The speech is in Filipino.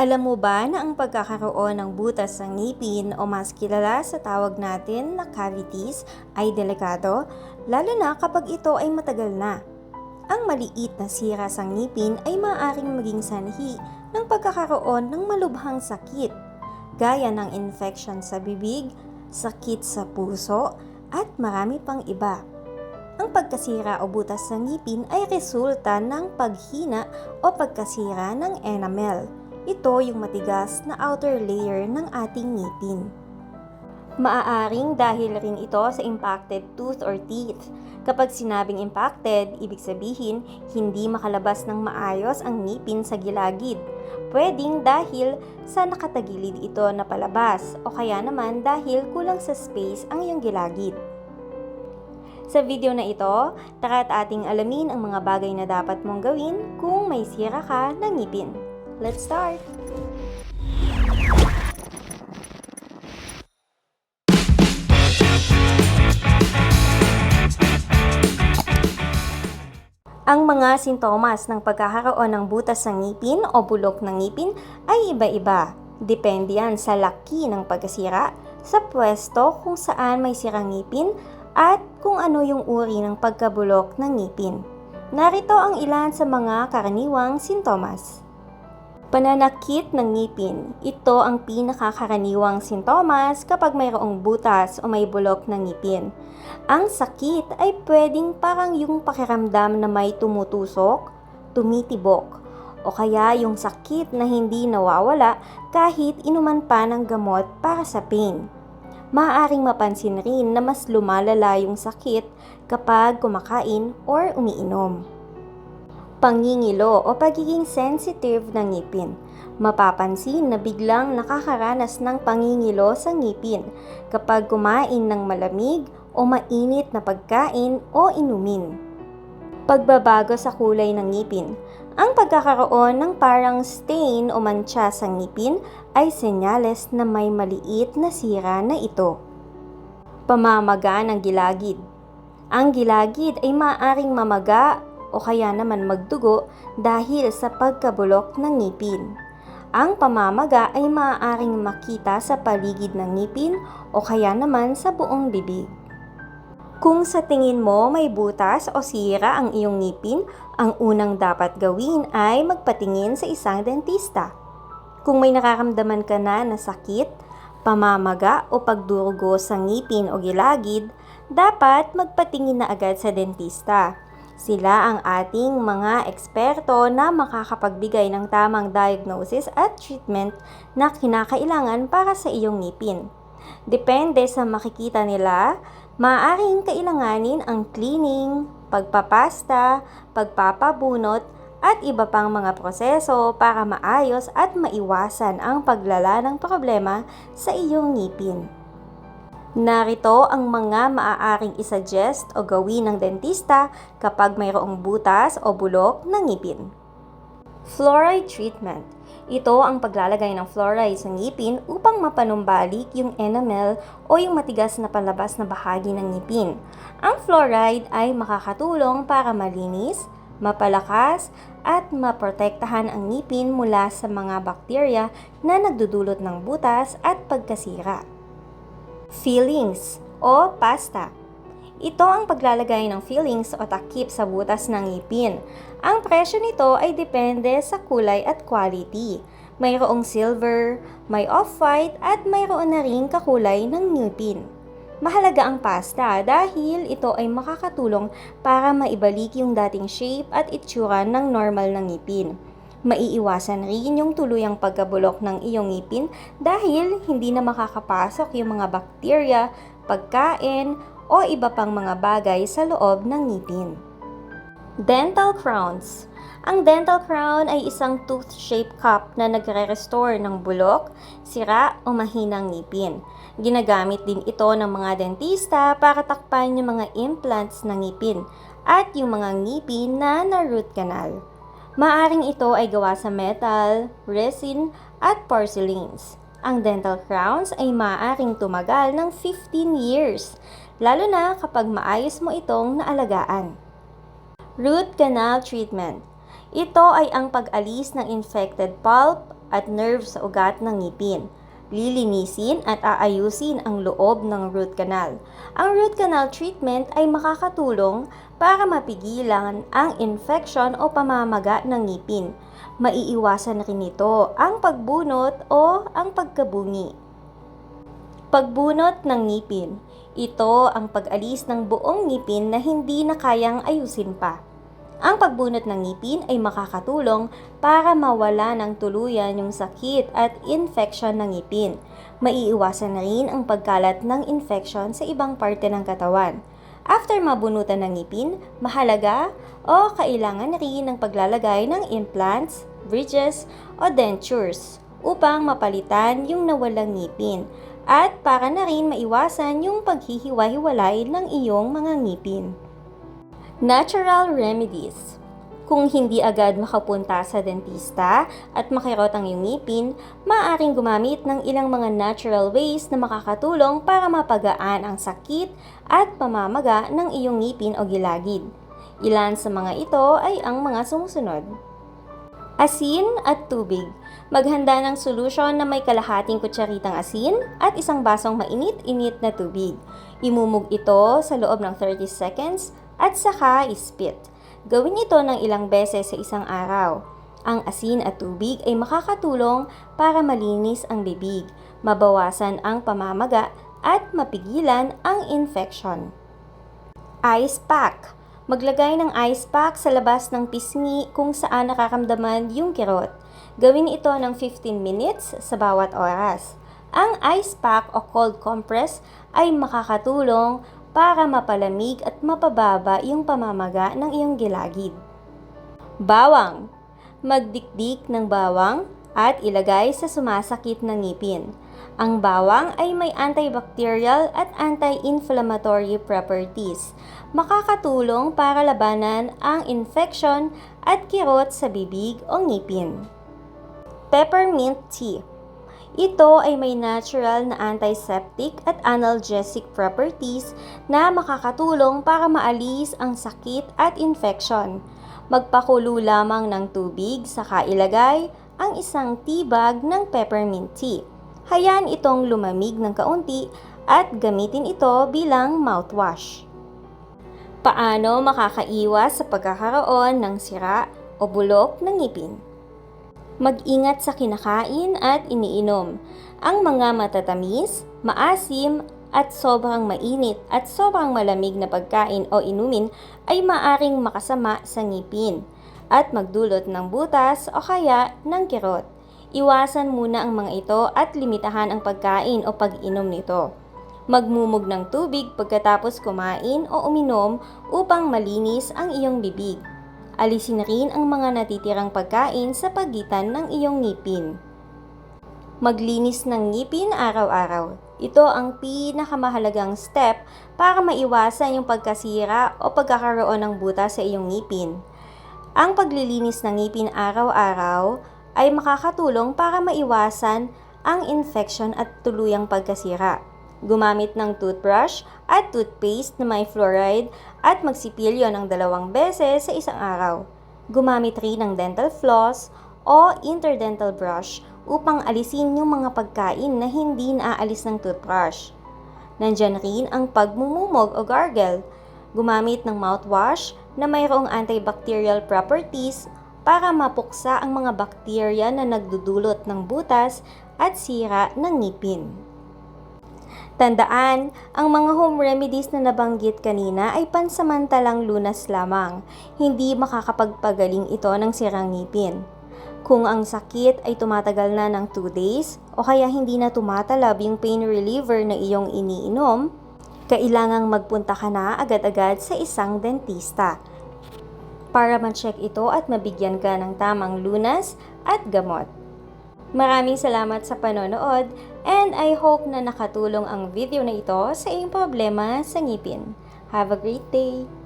Alam mo ba na ang pagkakaroon ng butas ng ngipin o mas kilala sa tawag natin na cavities ay delikado, lalo na kapag ito ay matagal na. Ang maliit na sira sa ngipin ay maaaring maging sanhi ng pagkakaroon ng malubhang sakit, gaya ng infection sa bibig, sakit sa puso, at marami pang iba. Ang pagkasira o butas ng ngipin ay resulta ng paghina o pagkasira ng enamel. Ito yung matigas na outer layer ng ating ngipin. Maaaring dahil rin ito sa impacted tooth or teeth. Kapag sinabing impacted, ibig sabihin hindi makalabas ng maayos ang ngipin sa gilagid. Pwedeng dahil sa nakatagilid ito na palabas o kaya naman dahil kulang sa space ang iyong gilagid. Sa video na ito, tara at ating alamin ang mga bagay na dapat mong gawin kung may sira ka ng ngipin. Let's start! Ang mga sintomas ng pagkakaroon ng butas ng ngipin o bulok ng ngipin ay iba-iba. Depende yan sa laki ng pagkasira, sa pwesto kung saan may sirang ngipin, at kung ano yung uri ng pagkabulok ng ngipin. Narito ang ilan sa mga karaniwang sintomas. Pananakit ng ngipin. Ito ang pinakakaraniwang sintomas kapag mayroong butas o may bulok ng ngipin. Ang sakit ay pwedeng parang yung pakiramdam na may tumutusok, tumitibok, o kaya yung sakit na hindi nawawala kahit inuman pa ng gamot para sa pain. Maaaring mapansin rin na mas lumalala yung sakit kapag kumakain or umiinom. Pangingilo o pagiging sensitive ng ngipin. Mapapansin na biglang nakakaranas ng pangingilo sa ngipin kapag kumain ng malamig o mainit na pagkain o inumin. Pagbabago sa kulay ng ngipin. Ang pagkakaroon ng parang stain o mancha sa ngipin ay senyales na may maliit na sira na ito. Pamamaga ng gilagid. Ang gilagid ay maaaring mamaga o kaya naman magdugo dahil sa pagkabulok ng ngipin. Ang pamamaga ay maaaring makita sa paligid ng ngipin o kaya naman sa buong bibig. Kung sa tingin mo may butas o sira ang iyong ngipin, ang unang dapat gawin ay magpatingin sa isang dentista. Kung may nararamdaman ka na na sakit, pamamaga o pagdurugo sa ngipin o gilagid, dapat magpatingin na agad sa dentista. Sila ang ating mga eksperto na makakapagbigay ng tamang diagnosis at treatment na kinakailangan para sa iyong ngipin. Depende sa makikita nila, maaaring kailanganin ang cleaning, pagpapasta, pagpapabunot, at iba pang mga proseso para maayos at maiwasan ang paglala ng problema sa iyong ngipin. Narito ang mga maaaring isuggest o gawin ng dentista kapag mayroong butas o bulok ng ngipin. Fluoride treatment. Ito ang paglalagay ng fluoride sa ngipin upang mapanumbalik yung enamel o yung matigas na palabas na bahagi ng ngipin. Ang fluoride ay makakatulong para malinis, mapalakas, at maprotektahan ang ngipin mula sa mga bakterya na nagdudulot ng butas at pagkasira fillings o pasta. Ito ang paglalagay ng fillings o takip sa butas ng ngipin. Ang presyo nito ay depende sa kulay at quality. Mayroong silver, may off-white at mayroon na ring kakulay ng ngipin. Mahalaga ang pasta dahil ito ay makakatulong para maibalik yung dating shape at itsura ng normal na ngipin. Maiiwasan rin yung tuluyang pagkabulok ng iyong ngipin dahil hindi na makakapasok yung mga bakterya, pagkain, o iba pang mga bagay sa loob ng ngipin. Dental crowns. Ang dental crown ay isang tooth-shaped cup na nagre-restore ng bulok, sira o mahinang ngipin. Ginagamit din ito ng mga dentista para takpan yung mga implants ng ngipin at yung mga ngipin na na-root canal. Maaring ito ay gawa sa metal, resin, at porcelains. Ang dental crowns ay maaaring tumagal ng 15 years, lalo na kapag maayos mo itong naalagaan. Root canal treatment. Ito ay ang pag-alis ng infected pulp at nerve sa ugat ng ngipin. Lilinisin at aayusin ang loob ng root canal. Ang root canal treatment ay makakatulong para mapigilan ang infection o pamamaga ng ngipin. Maiiwasan rin nito ang pagbunot o ang pagkabungi. Pagbunot ng ngipin. Ito ang pag-alis ng buong ngipin na hindi na kayang ayusin pa. Ang pagbunot ng ngipin ay makakatulong para mawala ng tuluyan yung sakit at infection ng ngipin. Maiiwasan na rin ang pagkalat ng infection sa ibang parte ng katawan. After mabunutan ng ngipin, mahalaga o kailangan rin ng paglalagay ng implants, bridges o dentures upang mapalitan yung nawalang ngipin at para na rin maiwasan yung paghihiwa-hiwalay ng iyong mga ngipin. Natural remedies. Kung hindi agad makapunta sa dentista at makirot ang iyong ngipin, maaaring gumamit ng ilang mga natural ways na makakatulong para mapagaan ang sakit at pamamaga ng iyong ngipin o gilagid. Ilan sa mga ito ay ang mga sumusunod. Asin at tubig. Maghanda ng solusyon na may kalahating kutsaritang asin at isang basong mainit-init na tubig. Imumog ito sa loob ng 30 seconds at saka ispit. Gawin ito ng ilang beses sa isang araw. Ang asin at tubig ay makakatulong para malinis ang bibig, mabawasan ang pamamaga at mapigilan ang infection. Ice pack. Maglagay ng ice pack sa labas ng pisngi kung saan nakakamdaman yung kirot. Gawin ito ng 15 minutes sa bawat oras. Ang ice pack o cold compress ay makakatulong para mapalamig at mapababa yung pamamaga ng iyong gilagid. Bawang. Magdikdik ng bawang at ilagay sa sumasakit na ngipin. Ang bawang ay may antibacterial at anti-inflammatory properties. Makakatulong para labanan ang infection at kirot sa bibig o ngipin. Peppermint tea. Ito ay may natural na antiseptic at analgesic properties na makakatulong para maalis ang sakit at infection. Magpakulo lamang ng tubig saka ilagay ang isang tea bag ng peppermint tea. Hayaan itong lumamig ng kaunti at gamitin ito bilang mouthwash. Paano makakaiwas sa pagkakaroon ng sira o bulok ng ngipin? Mag-ingat sa kinakain at iniinom. Ang mga matatamis, maasim, at sobrang mainit at sobrang malamig na pagkain o inumin ay maaring makasama sa ngipin at magdulot ng butas o kaya ng kirot. Iwasan muna ang mga ito at limitahan ang pagkain o pag-inom nito. Magmumog ng tubig pagkatapos kumain o uminom upang malinis ang iyong bibig. Alisin rin ang mga natitirang pagkain sa pagitan ng iyong ngipin. Maglinis ng ngipin araw-araw. Ito ang pinakamahalagang step para maiwasan yung pagkasira o pagkakaroon ng butas sa iyong ngipin. Ang paglilinis ng ngipin araw-araw ay makakatulong para maiwasan ang infection at tuluyang pagkasira. Gumamit ng toothbrush at toothpaste na may fluoride at magsipilyo ng dalawang beses sa isang araw. Gumamit rin ng dental floss o interdental brush upang alisin yung mga pagkain na hindi naaalis ng toothbrush. Nandyan rin ang pagmumumog o gargle. Gumamit ng mouthwash na mayroong antibacterial properties para mapuksa ang mga bakterya na nagdudulot ng butas at sira ng ngipin. Tandaan, ang mga home remedies na nabanggit kanina ay pansamantalang lunas lamang. Hindi makakapagpagaling ito ng sirang ngipin. Kung ang sakit ay tumatagal na ng 2 days o kaya hindi na tumatalab yung pain reliever na iyong iniinom, kailangang magpunta ka na agad-agad sa isang dentista para ma-check ito at mabigyan ka ng tamang lunas at gamot. Maraming salamat sa panonood and I hope na nakatulong ang video na ito sa iyong problema sa ngipin. Have a great day!